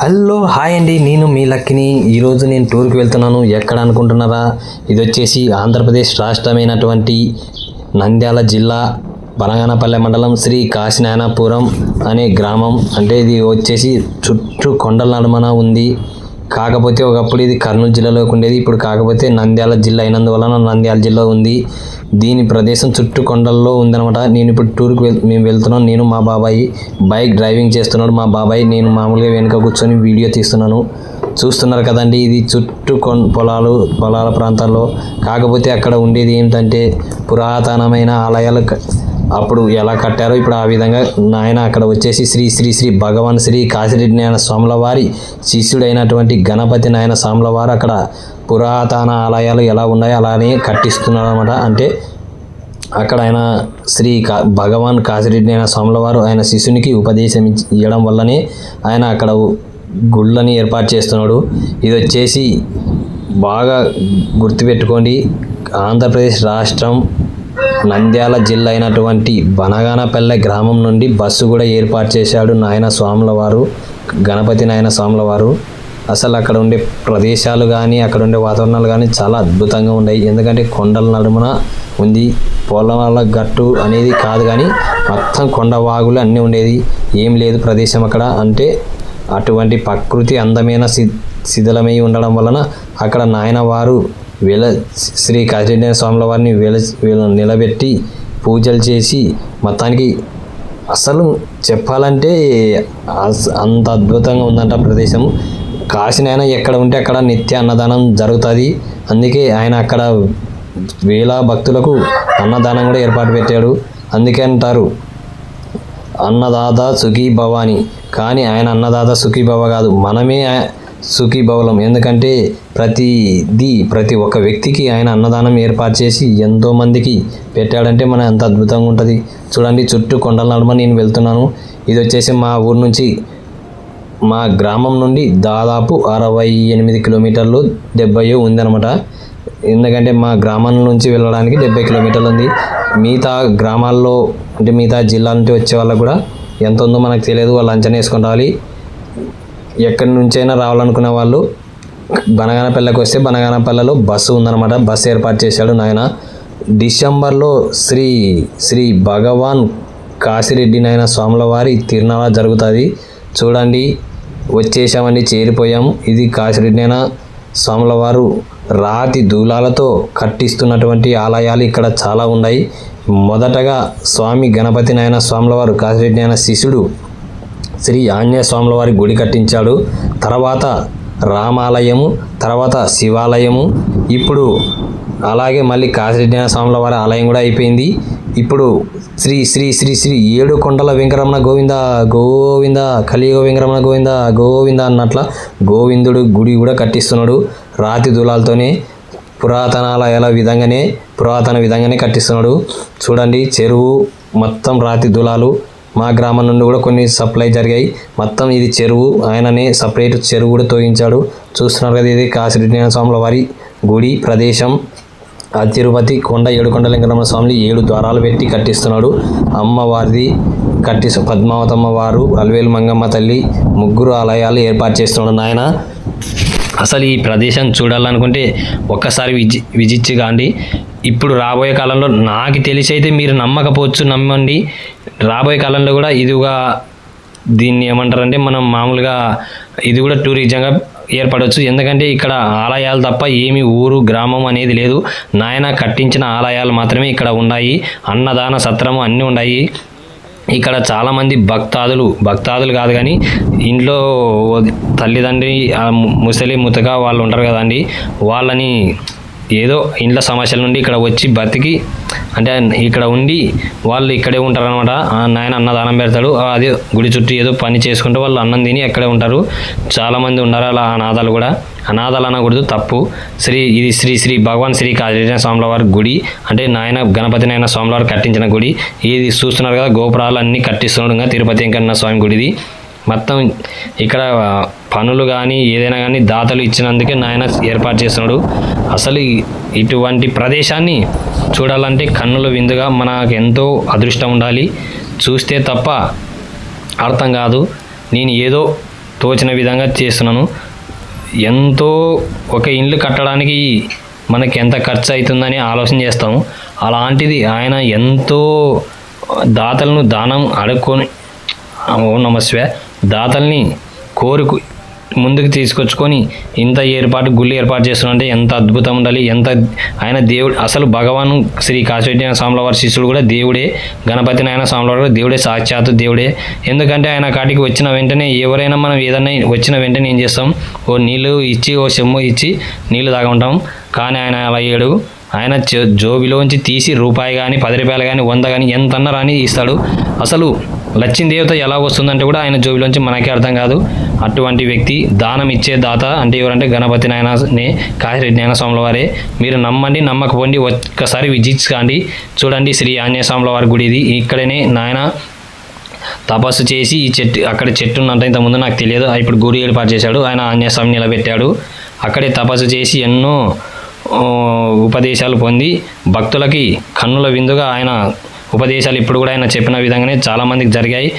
Hello hi అండి. నేను మీ లక్కిని. ఈరోజు నేను టూర్కి వెళ్తున్నాను. ఎక్కడ అనుకుంటున్నారా? ఇది వచ్చేసి ఆంధ్రప్రదేశ్ రాష్ట్రమైనటువంటి నంద్యాల జిల్లా బనగానపల్లె మండలం శ్రీ కాశీనాయనపురం అనే గ్రామం. అంటే ఇది వచ్చేసి చుట్టూ కొండల నడుమన ఉంది. కాకపోతే ఒకప్పుడు ఇది కర్నూలు జిల్లాలోకి ఉండేది ఇప్పుడు కాకపోతే నంద్యాల జిల్లా అయినందువలన నంద్యాల జిల్లా ఉంది. దీని ప్రదేశం చుట్టూ కొండల్లో ఉందనమాట నేను ఇప్పుడు టూర్కి వెళ్ మేము వెళ్తున్నాం. నేను మా బాబాయి బైక్ డ్రైవింగ్ చేస్తున్నాడు. మా బాబాయ్ నేను మామూలుగా వెనుక కూర్చొని వీడియో తీస్తున్నాను. చూస్తున్నారు కదండి ఇది చుట్టూ కొన్ పొలాలు పొలాల ప్రాంతాల్లో. కాకపోతే అక్కడ ఉండేది ఏంటంటే పురాతనమైన ఆలయాలు అప్పుడు ఎలా కట్టారో ఇప్పుడు ఆ విధంగా నాయన అక్కడ వచ్చేసి శ్రీ శ్రీ శ్రీ భగవాన్ శ్రీ కాశిరెడ్డి నాయన స్వాముల వారి శిష్యుడైనటువంటి గణపతి నాయన స్వాముల వారు అక్కడ పురాతన ఆలయాలు ఎలా ఉన్నాయో అలానే కట్టిస్తున్నారు అనమాట అంటే అక్కడ ఆయన శ్రీ కా భగవాన్ కాశిరెడ్డి అయిన స్వాముల వారు ఆయన శిష్యునికి ఉపదేశం ఇవ్వడం వల్లనే ఆయన అక్కడ గుళ్ళని ఏర్పాటు చేస్తున్నాడు. ఇది వచ్చేసి బాగా గుర్తుపెట్టుకోండి. ఆంధ్రప్రదేశ్ రాష్ట్రం నంద్యాల జిల్లా అయినటువంటి బనగానపల్లె గ్రామం నుండి బస్సు కూడా ఏర్పాటు చేశాడు నాయన స్వాముల వారు గణపతి నాయన స్వాముల వారు అసలు అక్కడ ఉండే ప్రదేశాలు కానీ అక్కడ ఉండే వాతావరణాలు కానీ చాలా అద్భుతంగా ఉన్నాయి. ఎందుకంటే కొండల నడుమున ఉంది. పొలాల గట్టు అనేది కాదు కానీ మొత్తం కొండ వాగులు అన్నీ ఉండేది. ఏం లేదు ప్రదేశం అక్కడ. అంటే అటువంటి ప్రకృతి అందమైన శిథిలమై ఉండడం వలన అక్కడ నాయన వీళ్ళ శ్రీ కాశీనారాయణ స్వాముల వారిని వీళ్ళ వీళ్ళని నిలబెట్టి పూజలు చేసి మొత్తానికి అసలు చెప్పాలంటే అంత అద్భుతంగా ఉందంట ప్రదేశం. కాశీనైనా ఎక్కడ ఉంటే అక్కడ నిత్య అన్నదానం జరుగుతుంది. అందుకే ఆయన అక్కడ వేల భక్తులకు అన్నదానం కూడా ఏర్పాటు పెట్టాడు. అందుకే అంటారు అన్నదాత సుఖీ భవ అని కానీ ఆయన అన్నదాత సుఖీ భవ కాదు. మనమే సుఖీ భవలం ఎందుకంటే ప్రతిది ప్రతి ఒక్క వ్యక్తికి ఆయన అన్నదానం ఏర్పాటు చేసి ఎంతో మందికి పెట్టాడంటే మన ఎంత అద్భుతంగా ఉంటుంది. చూడండి చుట్టూ కొండల నడుమ నేను వెళ్తున్నాను. ఇది వచ్చేసి మా ఊరు నుంచి మా గ్రామం నుండి దాదాపు అరవై ఎనిమిది కిలోమీటర్లు డెబ్బై ఉందన్నమాట. ఎందుకంటే మా గ్రామం నుంచి వెళ్ళడానికి డెబ్బై కిలోమీటర్లు ఉంది. మిగతా గ్రామాల్లో అంటే మిగతా జిల్లా నుండి వచ్చే వాళ్ళకు కూడా ఎంత ఉందో మనకు తెలియదు. వాళ్ళు అంచనా వేసుకొని రావాలి. ఎక్కడి నుంచైనా రావాలనుకునే వాళ్ళు బనగానపల్లెకి వస్తే బనగానపల్లెలో బస్సు ఉందన్నమాట. బస్సు ఏర్పాటు చేశాడు నాయన. డిసెంబర్లో శ్రీ శ్రీ భగవాన్ కాశిరెడ్డి నాయన స్వాముల వారి తిరునాళ జరుగుతుంది. చూడండి వచ్చేసామండి చేరిపోయాం. ఇది కాశిరెడ్డి నాయన స్వాముల వారు రాతి దూలాలతో కట్టిస్తున్నటువంటి ఆలయాలు ఇక్కడ చాలా ఉన్నాయి. మొదటగా స్వామి గణపతి నాయన స్వాముల వారు కాశిరెడ్డి నాయన శిష్యుడు శ్రీ ఆంజనేయ స్వాముల వారి గుడి కట్టించాడు. తర్వాత రామాలయము తర్వాత శివాలయము. ఇప్పుడు అలాగే మళ్ళీ కాశీరెడ్డి స్వాముల వారి ఆలయం కూడా అయిపోయింది. ఇప్పుడు శ్రీ శ్రీ శ్రీ శ్రీ ఏడు కొండల వెంకరమణ గోవింద గోవింద కలియుగ వెంకరమణ గోవింద గోవింద అన్నట్ల గోవిందుడు గుడి కూడా కట్టిస్తున్నాడు. రాతి దూలాలతోనే పురాతనాలయాల విధంగానే పురాతన విధంగానే కట్టిస్తున్నాడు. చూడండి చెరువు మొత్తం రాతి దులాలు. మా గ్రామం నుండి కూడా కొన్ని సప్లై జరిగాయి. మొత్తం ఇది చెరువు. ఆయననే సపరేట్ చెరువు కూడా తోగించాడు చూస్తున్నారు కదా ఇది కాశీరెడ్డి స్వాముల వారి గుడి ప్రదేశం. ఆ తిరుపతి కొండ ఏడుకొండ లింగరమణ స్వామిని ఏడు ద్వారాలు పెట్టి కట్టిస్తున్నాడు. అమ్మవారిది కట్టి పద్మావతమ్మ వారు అలవేలు మంగమ్మ తల్లి ముగ్గురు ఆలయాలు ఏర్పాటు చేస్తున్నాడు నాయన. అసలు ఈ ప్రదేశం చూడాలనుకుంటే ఒక్కసారి విజి విజిచ్చి కాండి ఇప్పుడు రాబోయే కాలంలో నాకు తెలిసి అయితే మీరు నమ్మకపోవచ్చు నమ్మండి. రాబోయే కాలంలో కూడా ఇదిగా దీన్ని ఏమంటారంటే మనం మామూలుగా ఇది కూడా టూరిజంగా ఏర్పడవచ్చు. ఎందుకంటే ఇక్కడ ఆలయాలు తప్ప ఏమి ఊరు గ్రామం అనేది లేదు. నాయన కట్టించిన ఆలయాలు మాత్రమే ఇక్కడ ఉన్నాయి. అన్నదాన సత్రము అన్నీ ఉన్నాయి. ఇక్కడ చాలామంది భక్తాదులు భక్తాదులు కాదు కానీ ఇంట్లో తల్లిదండ్రి ముసలి ముతక వాళ్ళు ఉంటారు కదండి. వాళ్ళని ఏదో ఇంట్లో సమస్యల నుండి ఇక్కడ వచ్చి బతికి అంటే ఇక్కడ ఉండి వాళ్ళు ఇక్కడే ఉంటారు అనమాట నాయన అన్నదానం పెడతాడు. అదే గుడి చుట్టూ ఏదో పని చేసుకుంటూ వాళ్ళు అన్నం తిని అక్కడే ఉంటారు. చాలామంది ఉన్నారు అలా అనాథాలు కూడా. అనాథాలు అనకూడదు తప్పు. శ్రీ ఇది శ్రీ శ్రీ భగవాన్ శ్రీ కాళీన స్వాములవారి గుడి. అంటే నాయన గణపతి నాయన స్వాములవారు కట్టించిన గుడి. ఇది చూస్తున్నారు కదా గోపురాలు అన్నీ కట్టిస్తున్నాడు తిరుపతి వెంకన్న స్వామి గుడిది. మొత్తం ఇక్కడ పనులు కానీ ఏదైనా కానీ దాతలు ఇచ్చినందుకే నాయన ఏర్పాటు చేస్తున్నాడు. అసలు ఇటువంటి ప్రదేశాన్ని చూడాలంటే కన్నుల విందుగా మనకు ఎంతో అదృష్టం ఉండాలి. చూస్తే తప్ప అర్థం కాదు. నేను ఏదో తోచిన విధంగా చేస్తున్నాను. ఎంతో ఒక ఇల్లు కట్టడానికి మనకి ఎంత ఖర్చు అవుతుందని ఆలోచన చేస్తాము. అలాంటిది ఆయన ఎంతో దాతలను దానం అడుక్కొని ఓ నమస్వే దాతల్ని కోరుకు ముందుకు తీసుకొచ్చుకొని ఇంత ఏర్పాటు గుళ్ళు ఏర్పాటు చేస్తున్నారంటే ఎంత అద్భుతం ఉండాలి ఎంత ఆయన దేవుడు అసలు భగవాన్ శ్రీ కాశీనారాయణ స్వాముల వారి శిష్యుడు కూడా దేవుడే గణపతి నాయన స్వాముల వారు దేవుడే సాక్షాత్ దేవుడే. ఎందుకంటే ఆయన కాటికి వచ్చిన వెంటనే ఎవరైనా మనం ఏదైనా వచ్చిన వెంటనే ఏం చేస్తాం? ఓ నీళ్ళు ఇచ్చి ఓ చెమ్ము ఇచ్చి నీళ్ళు తాగుంటాం కానీ ఆయన అలా ఏడు ఆయన జో- జోబిలోంచి తీసి రూపాయి కానీ పది రూపాయలు కానీ వంద కానీ ఎంత అన్నా అని ఇస్తాడు. అసలు లచ్చిన దేవత ఎలా వస్తుందంటే కూడా ఆయన జోబిలోంచి మనకే అర్థం కాదు. అటువంటి వ్యక్తి దానం ఇచ్చే దాత అంటే ఎవరంటే గణపతి నాయననే కాశీరెడ్డి నాయన స్వాముల వారే. మీరు నమ్మండి నమ్మకపోండి ఒక్కసారి విజిట్స్ కాండి చూడండి శ్రీ ఆంజనేయ స్వాముల వారి గుడి ఇది ఇక్కడనే నాయన తపస్సు చేసి ఈ చెట్టు అక్కడ చెట్టు ఉన్నంత ఇంతకుముందు నాకు తెలియదు. ఇప్పుడు గుడి ఏర్పాటు చేశాడు. ఆయన ఆంజనేయ స్వామి నిలబెట్టాడు. అక్కడే తపస్సు చేసి ఎన్నో ఉపదేశాలు పొంది భక్తులకి కన్నుల విందుగా ఆయన ఉపదేశాలు ఇప్పుడు కూడా ఆయన చెప్పిన విధంగానే చాలామందికి జరిగాయి.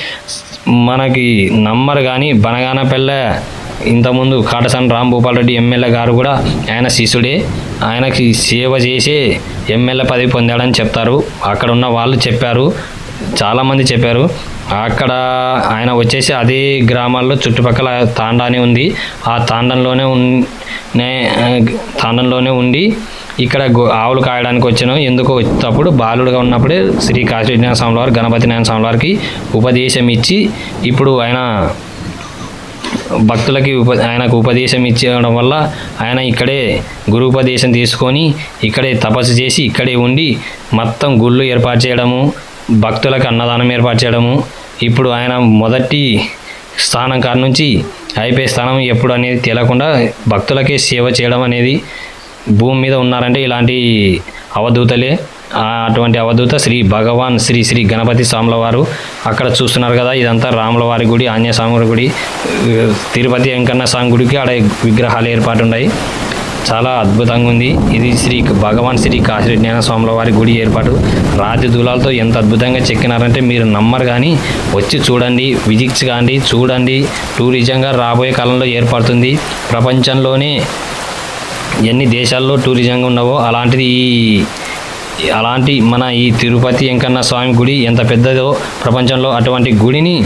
మనకి నమ్మరు కానీ బనగానపల్లె ఇంతకుముందు కాటసాని రాంభూపాల్ రెడ్డి ఎమ్మెల్యే గారు కూడా ఆయన శిష్యుడే. ఆయనకి సేవ చేసే ఎమ్మెల్యే పదవి పొందాడని చెప్తారు. అక్కడ ఉన్న వాళ్ళు చెప్పారు. చాలామంది చెప్పారు. అక్కడ ఆయన వచ్చేసి అదే గ్రామాల్లో చుట్టుపక్కల తాండానే ఉంది. ఆ తాండంలోనే ఉన్ తాండంలోనే ఉండి ఇక్కడ గో- ఆవులు కాయడానికి వచ్చాను. ఎందుకు వచ్చేటప్పుడు బాలుడుగా ఉన్నప్పుడే శ్రీ కాశీనారాయణ స్వామి వారు గణపతి నారాయణ స్వామి వారికి ఉపదేశం ఇచ్చి ఇప్పుడు ఆయన భక్తులకి ఉప ఆయనకు ఉపదేశం ఇచ్చడం వల్ల ఆయన ఇక్కడే గురుపదేశం తీసుకొని ఇక్కడే తపస్సు చేసి ఇక్కడే ఉండి మొత్తం గుళ్ళు ఏర్పాటు చేయడము భక్తులకు అన్నదానం ఏర్పాటు చేయడము ఇప్పుడు ఆయన మొదటి స్థానం కాడ నుంచి అయిపోయే స్థానం ఎప్పుడు అనేది తెలియకుండా భక్తులకే సేవ చేయడం అనేది భూమి మీద ఉన్నారంటే ఇలాంటి అవధూతలే. అటువంటి అవధూత శ్రీ భగవాన్ శ్రీ శ్రీ గణపతి స్వాముల వారు అక్కడ చూస్తున్నారు కదా. ఇదంతా రాముల వారి గుడి ఆంజనేయ వారి గుడి తిరుపతి వెంకన్న స్వామి గుడికి ఆడ విగ్రహాలు ఏర్పాటు ఉన్నాయి చాలా అద్భుతంగా ఉంది. ఇది శ్రీ భగవాన్ శ్రీ కాశీ జ్ఞానస్వాముల వారి గుడి ఏర్పాటు. రాతి దూలాలతో ఎంత అద్భుతంగా చెక్కినారంటే మీరు నమ్మరు కానీ వచ్చి చూడండి విజిట్స్ కానీ చూడండి. టూరిజంగా రాబోయే కాలంలో ఏర్పడుతుంది. ప్రపంచంలోనే ఎన్ని దేశాల్లో టూరిజంగా ఉన్నావో అలాంటిది ఈ అలాంటి మన ఈ తిరుపతి వెంకన్న స్వామి గుడి ఎంత పెద్దదో ప్రపంచంలో అటువంటి గుడిని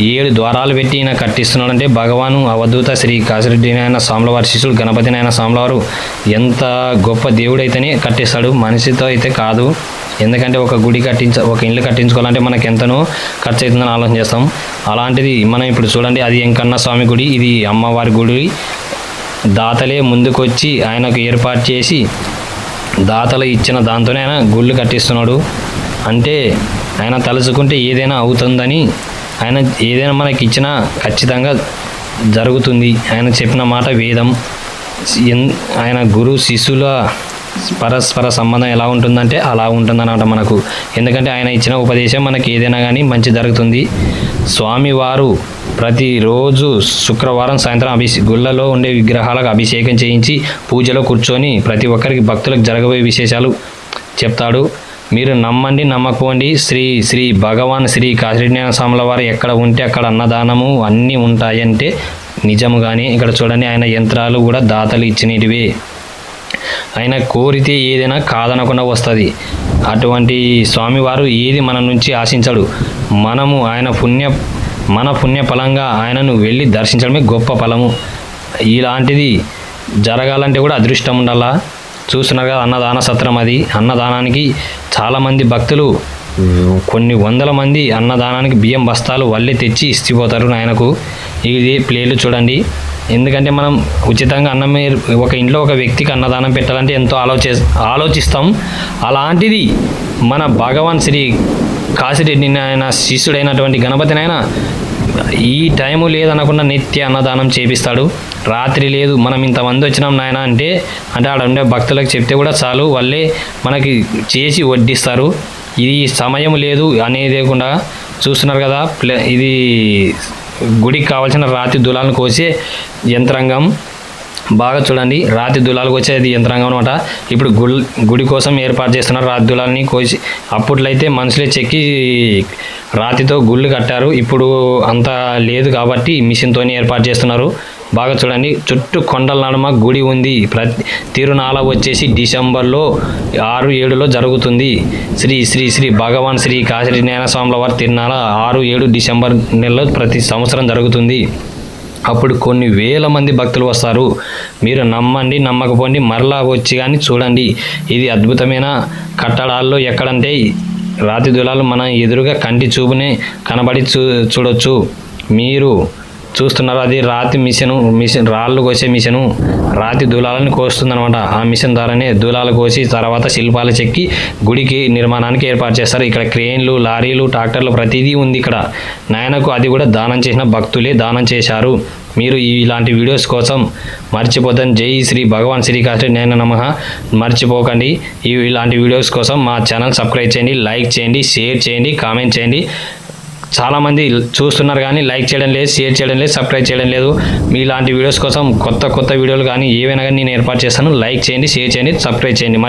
ఏడు ద్వారాలు పెట్టి ఈయన కట్టిస్తున్నాడంటే భగవాను అవధూత శ్రీ కాశిరెడ్డి నాయన స్వాముల వారి శిష్యుడు గణపతి నాయన స్వాముల వారు ఎంత గొప్ప దేవుడైతేనే కట్టిస్తాడు. మనిషితో అయితే కాదు. ఎందుకంటే ఒక గుడి కట్టించ ఒక ఇల్లు కట్టించుకోవాలంటే మనకి ఎంతనో ఖర్చు అవుతుందని ఆలోచన చేస్తాం. అలాంటిది మనం ఇప్పుడు చూడండి అది వెంకన్న స్వామి గుడి ఇది అమ్మవారి గుడి. దాతలే ముందుకొచ్చి ఆయనకు ఏర్పాటు చేసి దాతలు ఇచ్చిన దాంతోనే ఆయన గుళ్ళు కట్టిస్తున్నాడు. అంటే ఆయన తలుచుకుంటే ఏదైనా అవుతుందని ఆయన ఏదైనా మనకి ఇచ్చినా ఖచ్చితంగా జరుగుతుంది. ఆయన చెప్పిన మాట వేదం. ఎన్- ఆయన గురు శిష్యుల పరస్పర సంబంధం ఎలా ఉంటుందంటే అలా ఉంటుందన్నమాట మనకు. ఎందుకంటే ఆయన ఇచ్చిన ఉపదేశం మనకి ఏదైనా కానీ మంచి జరుగుతుంది. స్వామివారు ప్రతిరోజు శుక్రవారం సాయంత్రం అభిషే గుళ్ళలో ఉండే విగ్రహాలకు అభిషేకం చేయించి పూజలో కూర్చొని ప్రతి ఒక్కరికి భక్తులకు జరగబోయే విశేషాలు చెప్తాడు. మీరు నమ్మండి నమ్మకపోండి శ్రీ శ్రీ భగవాన్ శ్రీ కాశీనారాయణ స్వాముల వారు ఎక్కడ ఉంటే అక్కడ అన్నదానము అన్నీ ఉంటాయంటే నిజము కానీ ఇక్కడ చూడండి ఆయన యంత్రాలు కూడా దాతలు ఇచ్చినటివే. ఆయన కోరితే ఏదైనా కాదనకుండా వస్తుంది. అటువంటి స్వామివారు ఏది మన నుంచి ఆశించడు. మనము ఆయన పుణ్య మన పుణ్యఫలంగా ఆయనను వెళ్ళి దర్శించడమే గొప్ప ఫలము. ఇలాంటిది జరగాలంటే కూడా అదృష్టం ఉండాలా. చూస్తున్నారు కదా అన్నదాన సత్రం అది. అన్నదానానికి చాలామంది భక్తులు కొన్ని వందల మంది అన్నదానానికి బియ్యం బస్తాలు వల్లే తెచ్చి ఇచ్చిపోతారు నాయనకు. ఇది ప్లేట్లు చూడండి. ఎందుకంటే మనం ఉచితంగా అన్నం ఒక ఇంట్లో ఒక వ్యక్తికి అన్నదానం పెట్టాలంటే ఎంతో ఆలోచి ఆలోచిస్తాం. అలాంటిది మన భగవాన్ శ్రీ కాశిరెడ్డి నాయన శిష్యుడైనటువంటి గణపతి నాయన ఈ టైము లేదనకుండా నిత్య అన్నదానం చేపిస్తాడు. రాత్రి లేదు మనం ఇంతమంది వచ్చినాం నాయన అంటే అంటే ఆడ ఉండే భక్తులకు చెప్తే కూడా చాలు వాళ్ళే మనకి చేసి వడ్డిస్తారు. ఇది సమయం లేదు అనేది లేకుండా చూస్తున్నారు కదా ఇది గుడికి కావాల్సిన రాతి దులాలను కోసే యంత్రాంగం. బాగా చూడండి. రాతి దులాలకు వచ్చేది యంత్రాంగం అనమాట ఇప్పుడు గుడి గుడి కోసం ఏర్పాటు చేస్తున్నారు రాతి దులాలని కోసి అప్పట్లో అయితే మనుషులే చెక్కి రాతితో గుళ్ళు కట్టారు. ఇప్పుడు అంత లేదు కాబట్టి మిషన్తోనే ఏర్పాటు చేస్తున్నారు. బాగా చూడండి. చుట్టూ కొండల నడుమ గుడి ఉంది. ప్రతి తిరునాళ వచ్చేసి డిసెంబర్లో ఆరు ఏడులో జరుగుతుంది. శ్రీ శ్రీ శ్రీ భగవాన్ శ్రీ కాశీ స్వాముల వారి తిరునాళ ఆరు ఏడు డిసెంబర్ నెలలో ప్రతి సంవత్సరం జరుగుతుంది. అప్పుడు కొన్ని వేల మంది భక్తులు వస్తారు. మీరు నమ్మండి నమ్మకపోండి మరలా వచ్చి కానీ చూడండి. ఇది అద్భుతమైన కట్టడాల్లో ఎక్కడంటే రాతి దులాలు మన ఎదురుగా కంటి చూపునే కనబడి చూ చూడొచ్చు. మీరు చూస్తున్నారు. అది రాతి మిషను మిషన్ రాళ్ళు కోసే మిషను. రాతి దూలాలను కోస్తుందనమాట ఆ మిషన్ ద్వారానే దూలాలు కోసి తర్వాత శిల్పాలు చెక్కి గుడికి నిర్మాణానికి ఏర్పాటు చేస్తారు. ఇక్కడ క్రేన్లు లారీలు ట్రాక్టర్లు ప్రతిదీ ఉంది ఇక్కడ. నాయనకు అది కూడా దానం చేసిన భక్తులే దానం చేశారు. మీరు ఇలాంటి వీడియోస్ కోసం మర్చిపోతాను జై శ్రీ భగవాన్ శ్రీ కాశ్రీ నేను నమ. మర్చిపోకండి. ఇలాంటి వీడియోస్ కోసం మా ఛానల్ సబ్స్క్రైబ్ చేయండి లైక్ చేయండి షేర్ చేయండి కామెంట్ చేయండి. చాలామంది చూస్తున్నారు కానీ లైక్ చేయడం లేదు షేర్ చేయడం లేదు సబ్స్క్రైబ్ చేయడం లేదు. మీలాంటి వీడియోస్ కోసం కొత్త కొత్త వీడియోలు కానీ ఏవైనా కానీ నేను ఏర్పాటు చేస్తాను. లైక్ చేయండి షేర్ చేయండి సబ్స్క్రైబ్ చేయండి.